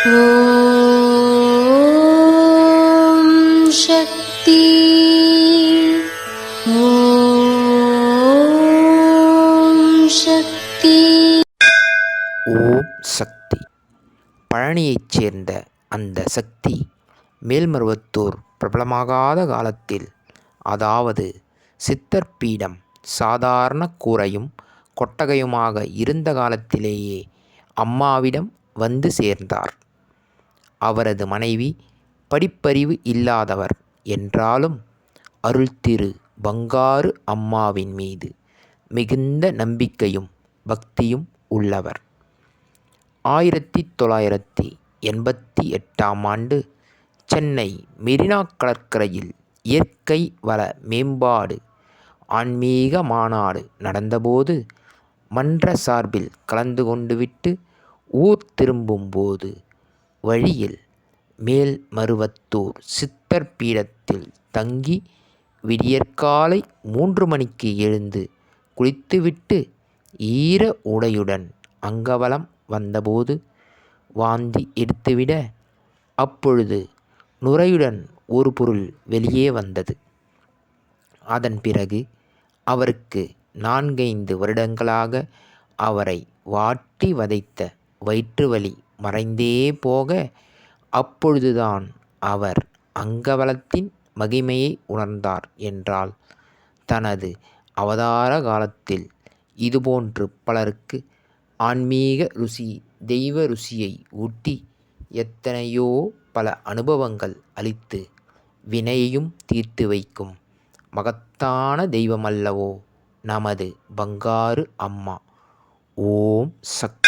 சக்தி. சக்தி. ஓம் சக்தி. பழனியைச் சேர்ந்த அந்த சக்தி மேல்மருவத்தூர் பிரபலமாகாத காலத்தில் அதாவது சித்தர் பீடம் சாதாரண கூரையும் கொட்டகையுமாக இருந்த காலத்திலேயே அம்மாவிடம் வந்து சேர்ந்தார். அவரது மனைவி படிப்பறிவு இல்லாதவர் என்றாலும் அருள்திரு பங்காரு அம்மாவின் மீது மிகுந்த நம்பிக்கையும் பக்தியும் உள்ளவர். ஆயிரத்தி தொள்ளாயிரத்தி எண்பத்தி எட்டாம் ஆண்டு சென்னை மெரினா கடற்கரையில் இயற்கை வள மேம்பாடு ஆன்மீக மாநாடு நடந்தபோது மன்ற சார்பில் கலந்து கொண்டுவிட்டு ஊர் திரும்பும்போது வழியில் மேல்மருவத்தூர் சித்தர் பீடத்தில் தங்கி விடியற்காலை மூன்று மணிக்கு எழுந்து குளித்துவிட்டு ஈர உடையுடன் அங்கவலம் வந்தபோது வாந்தி எடுத்துவிட அப்பொழுது நுரையுடன் ஒரு பொருள் வெளியே வந்தது. அதன் பிறகு அவருக்கு நான்கைந்து வருடங்களாக அவரை வாட்டி வதைத்த வயிற்றுவலி மறைந்தே போக அப்பொழுதுதான் அவர் அங்கவலத்தின் மகிமையை உணர்ந்தார் என்றால் தனது அவதார காலத்தில் இதுபோன்று பலருக்கு ஆன்மீக ருசி தெய்வ ருசியை ஊட்டி எத்தனையோ பல அனுபவங்கள் அளித்து வினையையும் தீர்த்து வைக்கும் மகத்தான தெய்வமல்லவோ நமது பங்காரு அம்மா. ஓம் சக்